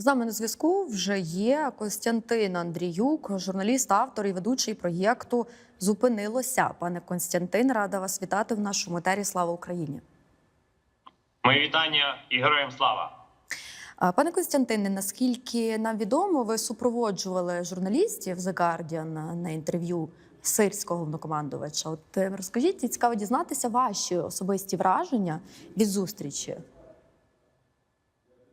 З нами на зв'язку вже є Костянтин Андріюк, журналіст, автор і ведучий проєкту Зупинилося. Пане Костянтин, рада вас вітати в нашому етері. Слава Україні. Мої вітання і героям слава. Пане Костянтине, наскільки нам відомо, ви супроводжували журналістів The Guardian на інтерв'ю сирського головнокомандувача. От е, розкажіть, цікаво дізнатися ваші особисті враження від зустрічі.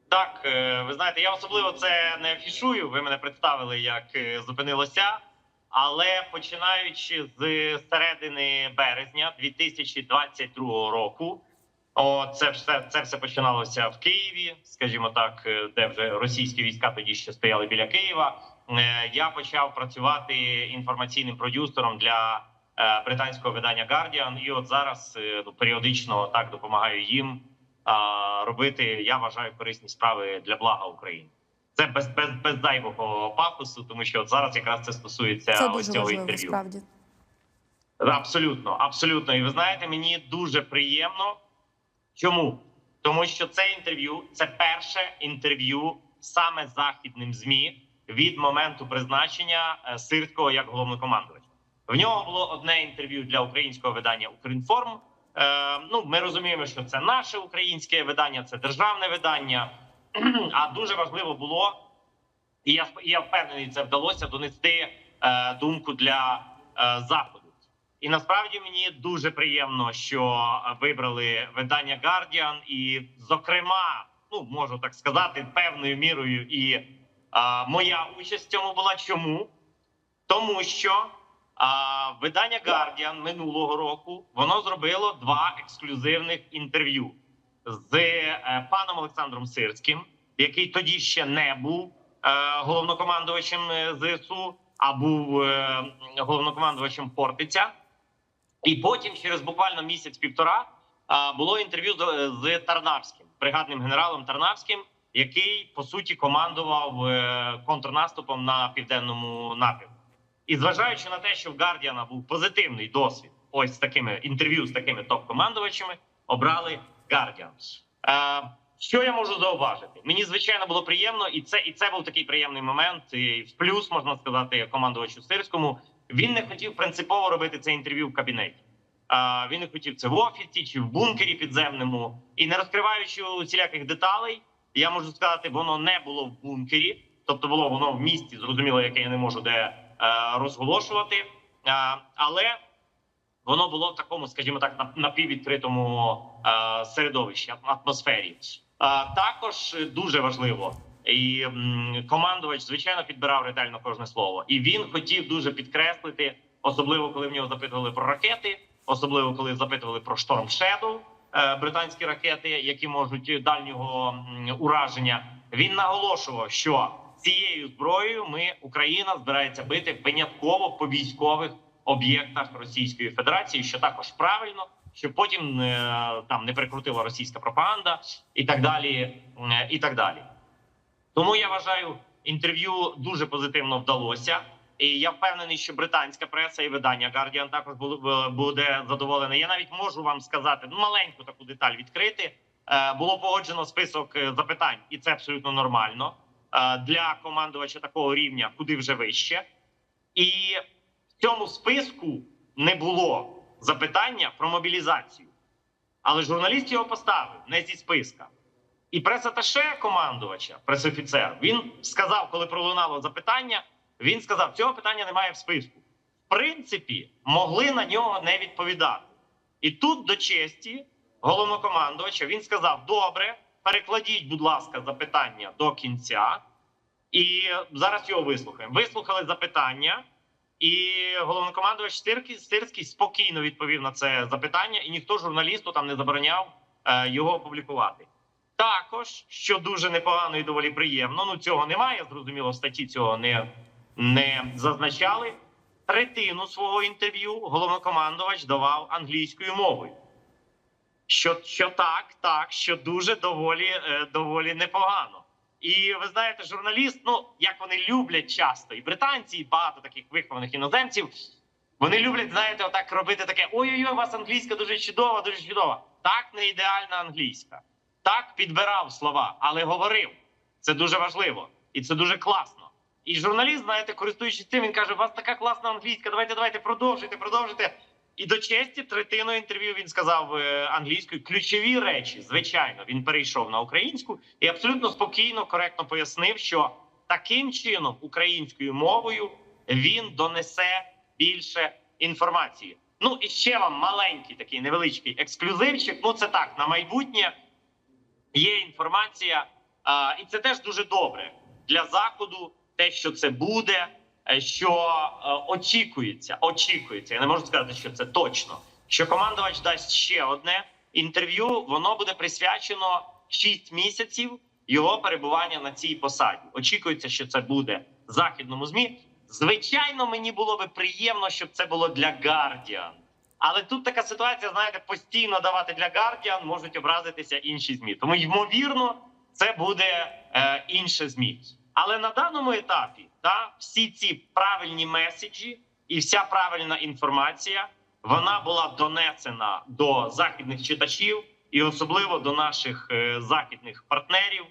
Так, е, ви знаєте, я особливо це не афішую. Ви мене представили як е, зупинилося. Але починаючи з середини березня 2022 року, о, це все це все починалося в Києві, скажімо так, е, де вже російські війська тоді ще стояли біля Києва. Я почав працювати інформаційним продюсером для британського видання Guardian. І от зараз ну, періодично так допомагаю їм робити. Я вважаю корисні справи для блага України. Це без без, без зайвого пафосу, тому що от зараз якраз це стосується Це ось цього важливо, інтерв'ю. справді. Абсолютно, абсолютно. І ви знаєте, мені дуже приємно. Чому? Тому що це інтерв'ю це перше інтерв'ю саме західним змі від моменту призначення е, сирського як головнокомандувача. В нього було одне інтерв'ю для українського видання Укрінформ. Е, ну, ми розуміємо, що це наше українське видання, це державне видання. А дуже важливо було, і я я впевнений, це вдалося донести е, думку для е, заходу. І насправді мені дуже приємно, що вибрали видання Guardian, і, зокрема, ну можу так сказати, певною мірою і моя участь в цьому була. Чому? Тому що а, видання Guardian минулого року воно зробило два ексклюзивних інтерв'ю з е, паном Олександром Сирським, який тоді ще не був е, головнокомандувачем е, ЗСУ, а був головнокомандувачем Фортиця. І потім, через буквально місяць-півтора, було інтерв'ю з, Тарнавським, бригадним генералом Тарнавським, який по суті командував контрнаступом на південному напрямку. І зважаючи на те, що в Гардіана був позитивний досвід, ось з такими інтерв'ю з такими топ-командувачами, обрали Гардіан. Е, що я можу зауважити? Мені звичайно було приємно, і це і це був такий приємний момент. І в плюс можна сказати командувачу Сирському. Він не хотів принципово робити це інтерв'ю в кабінеті. А він не хотів це в офісі чи в бункері підземному. І не розкриваючи усіляких деталей, я можу сказати, воно не було в бункері, тобто було воно в місті, зрозуміло, яке я не можу де е, розголошувати. Але воно було в такому, скажімо так, напіввідкритому е, середовищі, атмосфері. Також е, дуже важливо. І командувач, звичайно, підбирав ретельно кожне слово, і він хотів дуже підкреслити, особливо коли в нього запитували про ракети, особливо коли запитували про Shadow, е, британські ракети, які можуть дальнього ураження. Він наголошував, що цією зброєю ми Україна збирається бити винятково по військових об'єктах Російської Федерації, що також правильно, щоб потім е, там не прикрутила російська пропаганда і так далі. е, І так далі. Тому я вважаю, інтерв'ю дуже позитивно вдалося. І я впевнений, що британська преса і видання Guardian також бу- буде задоволене. Я навіть можу вам сказати ну, маленьку таку деталь відкрити. Е, Було погоджено список запитань, і це абсолютно нормально для командувача такого рівня, куди вже вище. І в цьому списку не було запитання про мобілізацію. Але журналіст його поставив не зі списка. І пресаташе командувача, пресофіцер, він сказав, коли пролунало запитання, він сказав, цього питання немає в списку. В принципі, могли на нього не відповідати. І тут до честі головнокомандувача він сказав: добре, перекладіть, будь ласка, запитання до кінця. І зараз його вислухаємо. Вислухали запитання, і головнокомандувач Стирський спокійно відповів на це запитання, і ніхто журналісту там не забороняв е, його опублікувати. Також, що дуже непогано і доволі приємно, ну цього немає, зрозуміло, в статті цього не, не зазначали. Третину свого інтерв'ю головнокомандувач давав англійською мовою. Що, що так, так, що дуже доволі, е, доволі непогано. І ви знаєте, журналіст, ну як вони люблять часто, і британці, і багато таких вихованих іноземців, вони люблять, знаєте, отак робити таке: ой-ой-ой, у вас англійська дуже чудова, дуже чудова. Так, не ідеальна англійська. Так підбирав слова, але говорив. Це дуже важливо і це дуже класно. І журналіст, знаєте, користуючись цим, він каже: у вас така класна англійська. Давайте, давайте, продовжуйте, продовжуйте. І до честі третину інтерв'ю він сказав е, англійською ключові речі. Звичайно, він перейшов на українську і абсолютно спокійно, коректно пояснив, що таким чином українською мовою він донесе більше інформації. Ну і ще вам маленький такий невеличкий ексклюзивчик. Ну це так на майбутнє є інформація, а, і це теж дуже добре для заходу. Те, що це буде, що е, очікується, очікується. Я не можу сказати, що це точно. Що командувач дасть ще одне інтерв'ю. Воно буде присвячено 6 місяців його перебування на цій посаді. Очікується, що це буде західному змі. Звичайно, мені було би приємно, щоб це було для Guardian. Але тут така ситуація, знаєте, постійно давати для Guardian можуть образитися інші змі. Тому ймовірно, це буде е, інше змі. Але на даному етапі та всі ці правильні меседжі і вся правильна інформація вона була донесена до західних читачів і особливо до наших е, західних партнерів.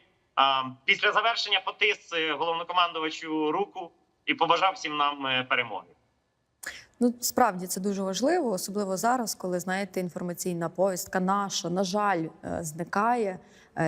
Після завершення потис е, головнокомандувачу руку і побажав всім нам е, перемоги. Ну, справді це дуже важливо, особливо зараз, коли знаєте, інформаційна повістка наша, на жаль, зникає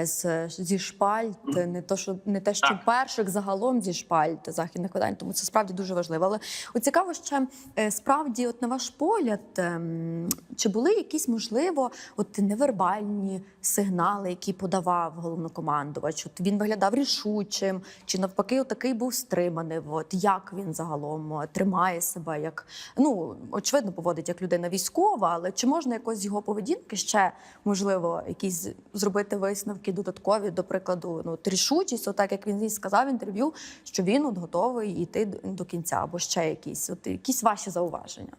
з зі шпальт, не то, що не те, що Так. перших загалом зі шпальт західних видань. Тому це справді дуже важливо. Але от цікаво ще е, справді, от на ваш погляд, ем, чи були якісь можливо от невербальні сигнали, які подавав головнокомандувач? От він виглядав рішучим, чи навпаки, такий був стриманий? От як він загалом е, тримає себе як ну очевидно поводить як людина військова, але чи можна якось з його поведінки ще можливо якісь зробити висновки додаткові, до прикладу, ну от рішучість, отак як він і сказав в інтерв'ю, що він от готовий йти до- до кінця, або ще якісь, от якісь ваші зауваження,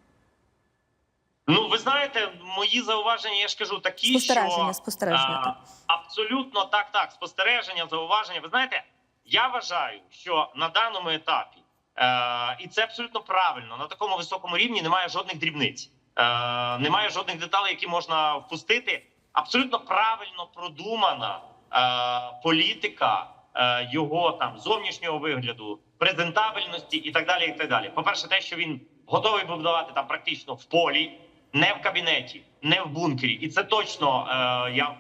Ну, ви знаєте, мої зауваження, я ж кажу, такі спостереження, що спостереження. а, абсолютно так, так. Спостереження, зауваження. Ви знаєте, я вважаю, що на даному етапі, е, і це абсолютно правильно, на такому високому рівні немає жодних дрібниць, е, немає жодних деталей, які можна впустити. Абсолютно правильно продумана е, політика е, його там зовнішнього вигляду, презентабельності і так далі. І так далі. По перше, те, що він готовий був давати там практично в полі, не в кабінеті, не в бункері, і це точно е, я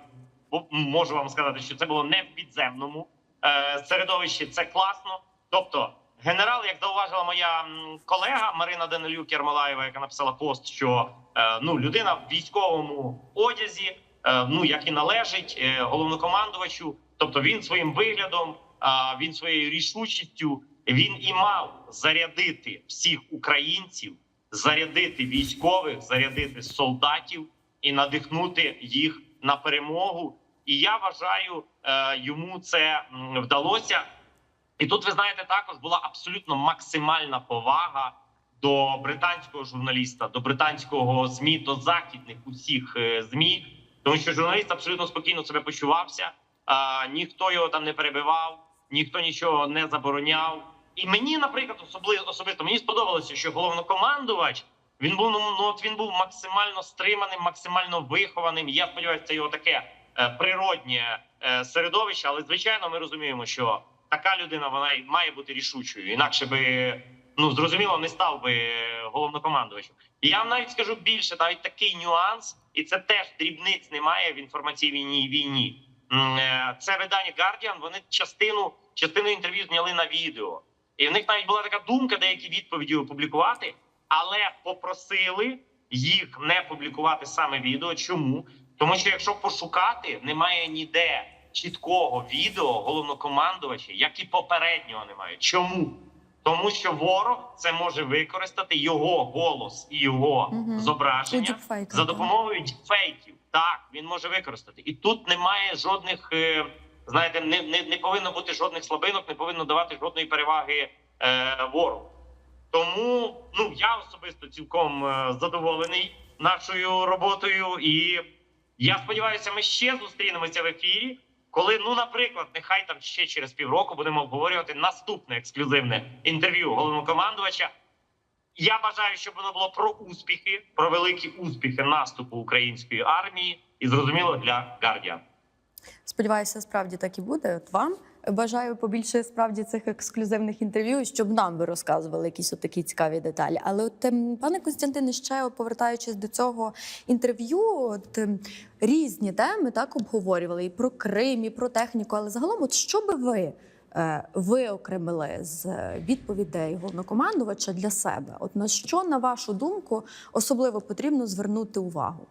можу вам сказати, що це було не в підземному е, середовищі. Це класно. Тобто, генерал, як зауважила моя колега Марина Данилюк Ярмолаєва, яка написала пост, що е, ну людина в військовому одязі, ну як і належить е, головнокомандувачу. Тобто він своїм виглядом, він своєю рішучістю він і мав зарядити всіх українців, зарядити військових, зарядити солдатів і надихнути їх на перемогу. І я вважаю, е, йому це вдалося. І тут ви знаєте, також була абсолютно максимальна повага до британського журналіста, до британського змі, до західних усіх е, змі, тому що журналіст абсолютно спокійно себе почувався. А, ніхто його там не перебивав, ніхто нічого не забороняв. І мені, наприклад, особливо особисто мені сподобалося, що головнокомандувач він був ну, ну от він був максимально стриманим, максимально вихованим. Я сподіваюся, це його таке е, природнє е, середовище. Але звичайно, ми розуміємо, що така людина вона має бути рішучою. Інакше би ну зрозуміло не став би головнокомандувачем. Я вам навіть скажу більше, навіть такий нюанс, і це теж дрібниць немає в інформаційній війні. Е, Це видання Guardian, Вони частину частину інтерв'ю зняли на відео, і в них навіть була така думка, деякі відповіді опублікувати, але попросили їх не публікувати саме відео. Чому? Тому що якщо пошукати, немає ніде чіткого відео головнокомандувача, як і попереднього немає. Чому? Тому що ворог це може використати його голос і його Мгм. зображення за так. допомогою діпфейків. Так, він може використати. І тут немає жодних, е, знаєте, не, не, не повинно бути жодних слабинок, не повинно давати жодної переваги е, ворогу. Тому ну я особисто цілком е, задоволений нашою роботою, і я сподіваюся, ми ще зустрінемося в ефірі. Коли, ну, наприклад, нехай там ще через півроку будемо обговорювати наступне ексклюзивне інтерв'ю головнокомандувача. Я бажаю, щоб воно було про успіхи, про великі успіхи наступу української армії, і зрозуміло для Гардіан. Сподіваюся, справді так і буде. От вам Бажаю побільше справді цих ексклюзивних інтерв'ю, щоб нам ви розказували якісь такі цікаві деталі. Але от ем, пане Костянтине, ще повертаючись до цього інтерв'ю, от ем, різні теми так обговорювали і про Крим, і про техніку. Але загалом, от що би ви е, виокремили з відповідей головнокомандувача для себе? От на що, на вашу думку, особливо потрібно звернути увагу?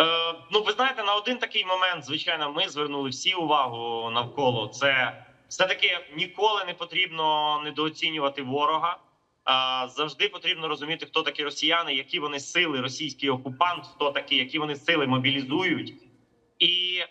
Е, ну, ви знаєте, на один такий момент, звичайно, ми звернули всі увагу навколо. Це все таки ніколи не потрібно недооцінювати ворога. А завжди потрібно розуміти, хто такі росіяни, які вони сили, російський окупант, хто такі, які вони сили мобілізують. І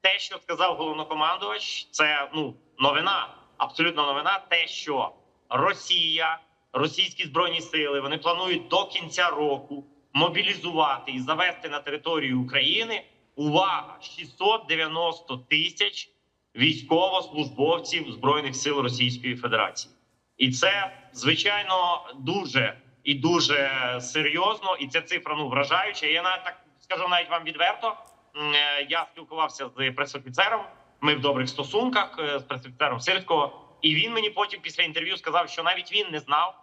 те, що сказав головнокомандувач, це ну новина, абсолютно новина. Те, що Росія, російські збройні сили, вони планують до кінця року мобілізувати і завести на територію України увага 690 тисяч військовослужбовців збройних сил Російської Федерації, і це звичайно дуже і дуже серйозно. І ця цифра ну вражаюча. Я навіть так скажу навіть вам відверто. Е, Я спілкувався з пресофіцером. Ми в добрих стосунках е, з пресофіцером Сирського, і він мені потім після інтерв'ю сказав, що навіть він не знав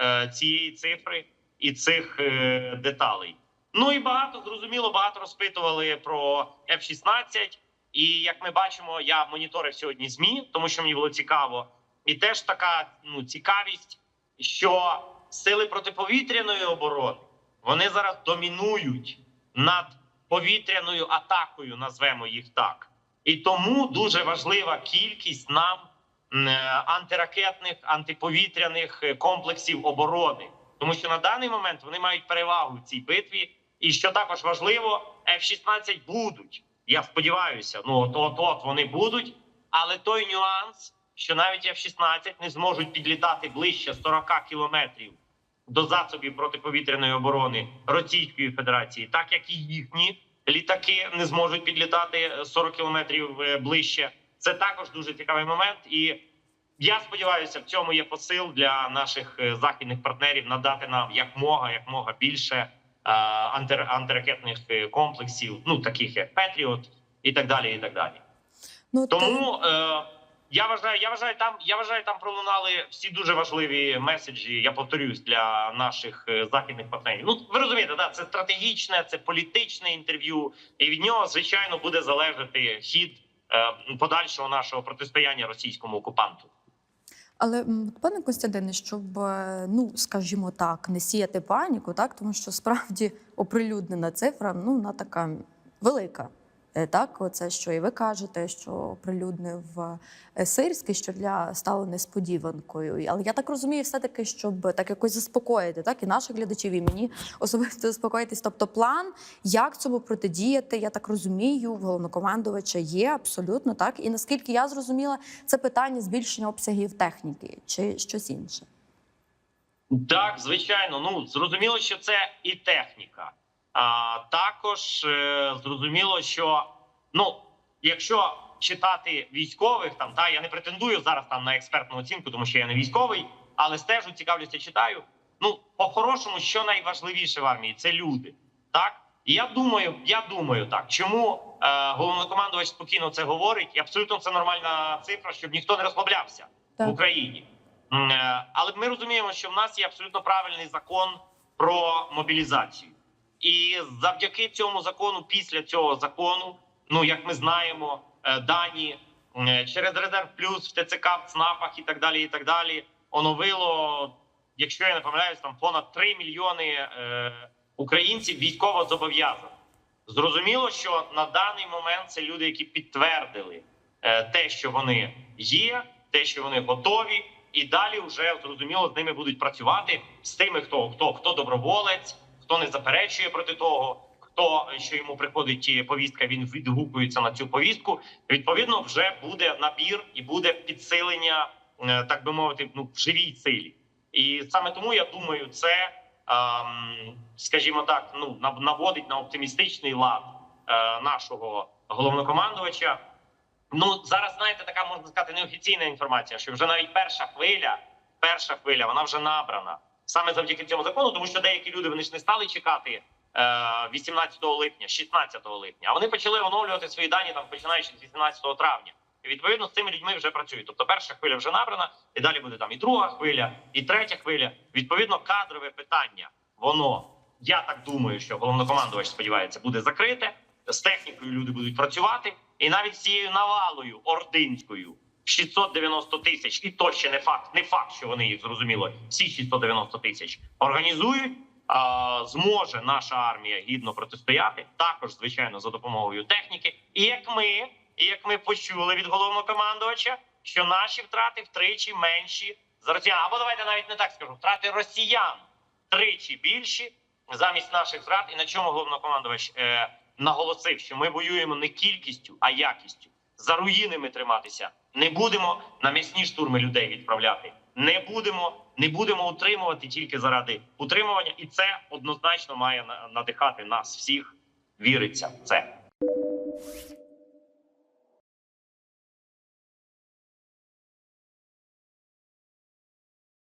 е, цієї цифри і цих е, деталей. Ну і багато зрозуміло, багато розпитували про F-16. І як ми бачимо, я моніторив сьогодні змі, тому що мені було цікаво, і теж така ну цікавість, що сили протиповітряної оборони вони зараз домінують над повітряною атакою, назвемо їх так. І тому дуже важлива кількість нам е, антиракетних антиповітряних е, комплексів оборони, тому що на даний момент вони мають перевагу в цій битві. І що також важливо, F-16 будуть. Я сподіваюся, ну от от от вони будуть. Але той нюанс, що навіть F-16 не зможуть підлітати ближче 40 кілометрів до засобів протиповітряної оборони Російської Федерації, так як і їхні літаки не зможуть підлітати 40 кілометрів е, ближче. Це також дуже цікавий момент, і я сподіваюся, в цьому є посил для наших е, західних партнерів надати нам якмога, якмога більше е, антир, антиракетних е, комплексів, ну таких як Петріот і так далі. І так далі. Ну Тому е, я вважаю, я вважаю, там я вважаю, там пролунали всі дуже важливі меседжі. Я повторюсь для наших західних партнерів. Ну ви розумієте, да, це стратегічне, це політичне інтерв'ю, і від нього звичайно буде залежати хід е, подальшого нашого протистояння російському окупанту. Але пане Костянтине, щоб е, ну скажімо так, не сіяти паніку, так тому що справді оприлюднена цифра, ну вона така велика. Е, Так, оце що і ви кажете, що оприлюднив е, Сирський, що для стало несподіванкою. Але я так розумію, все таки, щоб так якось заспокоїти, так і наших глядачів, і мені особисто заспокоїтись. Тобто, план, як цьому протидіяти, я так розумію, в головнокомандувача є абсолютно так. І наскільки я зрозуміла, це питання збільшення обсягів техніки чи щось інше. Так, звичайно. Ну зрозуміло, що це і техніка. А також е, зрозуміло, що ну, якщо читати військових, там та я не претендую зараз там на експертну оцінку, тому що я не військовий, але стежу, цікавлюся, читаю. Ну, по-хорошому, що найважливіше в армії це люди. Так і я думаю, я думаю, так чому е, головнокомандувач спокійно це говорить, і абсолютно це нормальна цифра, щоб ніхто не розслаблявся Так. в Україні. Е, Але ми розуміємо, що в нас є абсолютно правильний закон про мобілізацію, і завдяки цьому закону, після цього закону, ну як ми знаємо, е, дані е, через резерв плюс в ТЦК, в ЦНАПах і так далі. І так далі, оновило, якщо я не помиляюсь, там понад 3 мільйони е, українців військово зобов'язаних. Зрозуміло, що на даний момент це люди, які підтвердили те, що вони є, те, що вони готові, і далі вже зрозуміло з ними будуть працювати з тими, хто хто хто доброволець, хто не заперечує проти того, хто що йому приходить е, повістка, він відгукується на цю повістку. Відповідно, вже буде набір і буде підсилення, е, так би мовити, ну в живій силі. І саме тому я думаю, це скажімо так, ну нав- наводить на оптимістичний лад е, нашого головнокомандувача. Ну зараз знаєте, така можна сказати неофіційна інформація, що вже навіть перша хвиля, перша хвиля, вона вже набрана саме завдяки цьому закону, тому що деякі люди вони ж не стали чекати е, 18 липня, 16 липня, а вони почали оновлювати свої дані там починаючи з 18 травня. І відповідно з цими людьми вже працюють. Тобто, перша хвиля вже набрана, і далі буде там і друга хвиля, і третя хвиля. Відповідно, кадрове питання, воно я так думаю, що головнокомандувач сподівається, буде закрите. З технікою люди будуть працювати, і навіть з цією навалою ординською 690 тисяч, і то ще не факт, не факт, що вони їх зрозуміло. Всі 690 тисяч організують. Зможе наша армія гідно протистояти, також звичайно за допомогою техніки. І як ми, і як ми почули від головнокомандувача, що наші втрати втричі менші за росіян. Або давайте навіть не так скажу, втрати росіян тричі більші замість наших втрат. І на чому головнокомандувач е, наголосив, що ми воюємо не кількістю, а якістю. За руїнами триматися не будемо на м'ясні штурми людей відправляти. Не будемо, не будемо утримувати тільки заради утримування, і це однозначно має надихати нас всіх. Віриться в це.